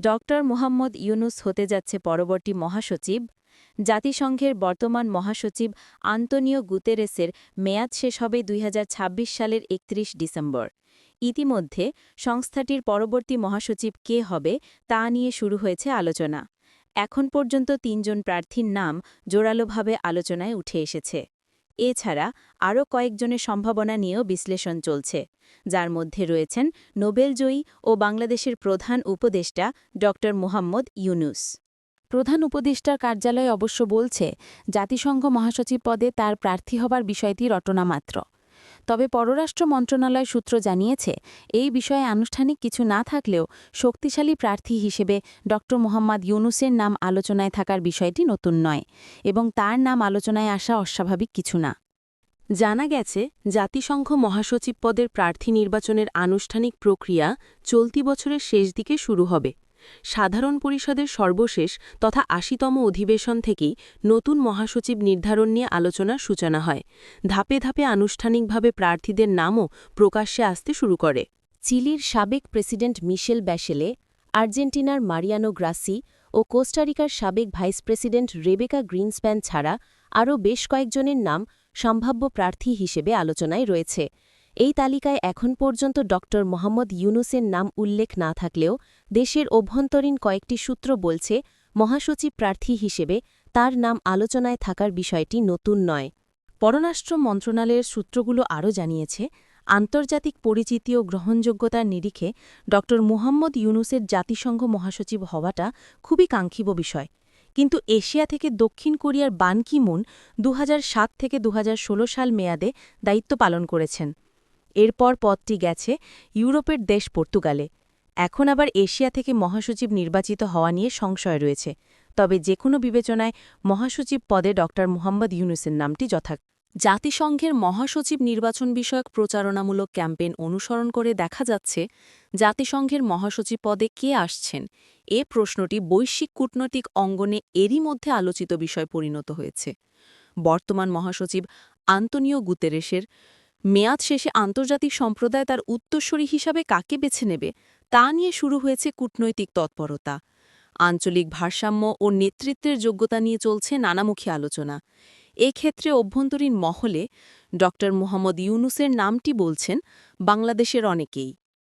Doctor Mohammad Yunus হতে যাচ্ছে পরবর্তী মহাসচিব। জাতিসংঘের বর্তমান মহাসচিব আন্তনিও গুতেরেসের মেয়াদ শেষ হবে দুই হাজার ছাব্বিশ সালের একত্রিশ ডিসেম্বর। ইতিমধ্যে সংস্থাটির পরবর্তী মহাসচিব কে হবে তা নিয়ে শুরু হয়েছে আলোচনা। এখন পর্যন্ত তিনজন প্রার্থীর নাম জোরালোভাবে আলোচনায় উঠে এসেছে। এছাড়া আরও কয়েকজনের সম্ভাবনা নিয়েও বিশ্লেষণ চলছে। যার মধ্যে রয়েছেন নোবেলজয়ী ও বাংলাদেশের প্রধান উপদেষ্টা ড মোহাম্মদ ইউনুস। প্রধান উপদেষ্টার কার্যালয় অবশ্য বলছে, জাতিসংঘ মহাসচিব পদে তার প্রার্থী হবার বিষয়টি রটনা মাত্র। তবে পররাষ্ট্র মন্ত্রণালয় সূত্র জানিয়েছে, এই বিষয়ে আনুষ্ঠানিক কিছু না থাকলেও শক্তিশালী প্রার্থী হিসেবে ড. মোহাম্মদ ইউনুসের নাম আলোচনায় থাকার বিষয়টি নতুন নয় এবং তার নাম আলোচনায় আসা অস্বাভাবিক কিছু না। জানা গেছে, জাতিসংঘ মহাসচিব পদের প্রার্থী নির্বাচনের আনুষ্ঠানিক প্রক্রিয়া চলতি বছরের শেষ দিকে শুরু হবে। সাধারণ পরিষদের সর্বশেষ তথা আশিতম অধিবেশন থেকেই নতুন মহাসচিব নির্ধারণ নিয়ে আলোচনার সূচনা হয়। ধাপে ধাপে আনুষ্ঠানিকভাবে প্রার্থীদের নামও প্রকাশ্যে আসতে শুরু করে। চিলির সাবেক প্রেসিডেন্ট মিশেল ব্যাশেলে, আর্জেন্টিনার মারিয়ানো গ্রাসি ও কোস্টারিকার সাবেক ভাইস প্রেসিডেন্ট রেবেকা গ্রিনস্প্যান ছাড়া আরও বেশ কয়েকজনের নাম সম্ভাব্য প্রার্থী হিসেবে আলোচনায় রয়েছে। এই তালিকায় এখন পর্যন্ত ড মোহাম্মদ ইউনুসের নাম উল্লেখ না থাকলেও দেশের অভ্যন্তরীণ কয়েকটি সূত্র বলছে, মহাসচিব প্রার্থী হিসেবে তার নাম আলোচনায় থাকার বিষয়টি নতুন নয়। পররাষ্ট্র মন্ত্রণালয়ের সূত্রগুলো আরও জানিয়েছে, আন্তর্জাতিক পরিচিতি ও গ্রহণযোগ্যতার নিরিখে ড মুহাম্মদ ইউনুসের জাতিসংঘ মহাসচিব হওয়াটা খুবই কাঙ্ক্ষিব বিষয়। কিন্তু এশিয়া থেকে দক্ষিণ কোরিয়ার বান কি মুন দু থেকে দু হাজার ষোলো সাল মেয়াদে দায়িত্ব পালন করেছেন। এরপর পদটি গেছে ইউরোপের দেশ পর্তুগালে। এখন আবার এশিয়া থেকে মহাসচিব নির্বাচিত হওয়া নিয়ে সংশয় রয়েছে। তবে যে কোনো বিবেচনায় মহাসচিব পদে ড. মুহাম্মদ ইউনুসের নামটি যথার্থ জাতিসংঘের মহাসচিব নির্বাচন বিষয়ক প্রচারণামূলক ক্যাম্পেইন অনুসরণ করে দেখা যাচ্ছে, জাতিসংঘের মহাসচিব পদে কে আসছেন। এ প্রশ্নটি বৈশ্বিক কূটনৈতিক অঙ্গনে এরই মধ্যে আলোচিত বিষয় পরিণত হয়েছে। বর্তমান মহাসচিব আন্তনিও গুতেরেসের মেয়াদ শেষে আন্তর্জাতিক সম্প্রদায় তার উত্তরস্বরী হিসাবে কাকে বেছে নেবে, তা নিয়ে শুরু হয়েছে কূটনৈতিক তৎপরতা। আঞ্চলিক ভারসাম্য ও নেতৃত্বের যোগ্যতা নিয়ে চলছে নানামুখী আলোচনা। এক্ষেত্রে অভ্যন্তরীণ মহলে ড. মোহাম্মদ ইউনুসের নামটি বলছেন, বাংলাদেশের অনেকেই।